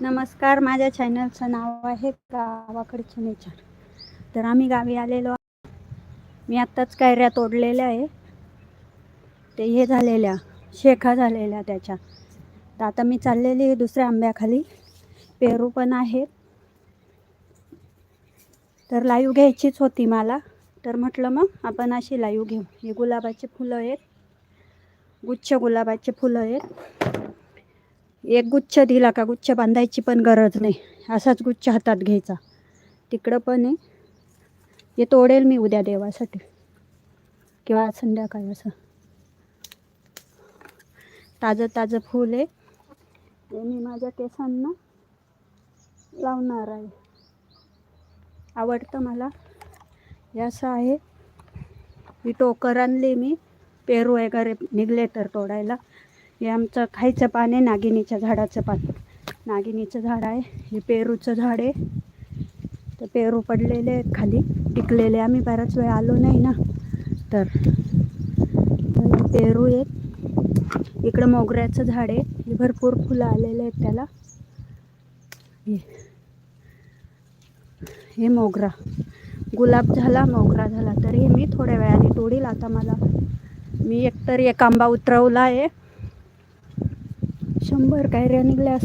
नमस्कार माझ्या चॅनलचं नाव आहे गावाकडचे नेचर तर आम्ही गावी आलेलो मी आत्ताच कैऱ्या तोडलेल्या आहे. ते हे झालेल्या शेखा झालेल्या त्याच्या. तर आता मी चाललेली आहे दुसऱ्या आंब्याखाली. पेरू पण आहेत. तर लाईव घ्यायचीच होती मला. तर म्हटलं मग आपण अशी लाईव घेऊ. हे गुलाबाचे फुलं आहेत. गुच्छ गुलाबाचे फुलं आहेत. एक गुच्छ दिला का गुच्छ बांधायची पण गरज नाही. असाच गुच्छ हातात घ्यायचा. तिकडं पण आहे. हे तोडेल मी उद्या देवासाठी. किंवा आज संध्याकाळी असं. ताजं ताजं फूल आहे. ते मी माझ्या केसांना लावणार आहे. आवडतं मला. हे असं आहे. ही टोकर आणली मी. पेरू वगैरे निघले तर तोडायला. हे आमचं खायचं पान आहे नागिनीच्या झाडाचं पान. नागिनीचं झाड आहे हे पेरूचं झाड आहे. तर पेरू पडलेले आहेत खाली. टिकलेले आम्ही बराच वेळ आलो नाही ना. तर पेरू आहेत. इकडं मोगऱ्याचं झाड आहे. हे भरपूर फुलं आलेले आहेत त्याला. हे. हे मोगरा. गुलाब झाला मोगरा झाला. तर हे मी थोड्या वेळाने तोडील. आता मला मी एकतर एक आंबा उतरवला आहे. शंभर कायऱ्या निघल्या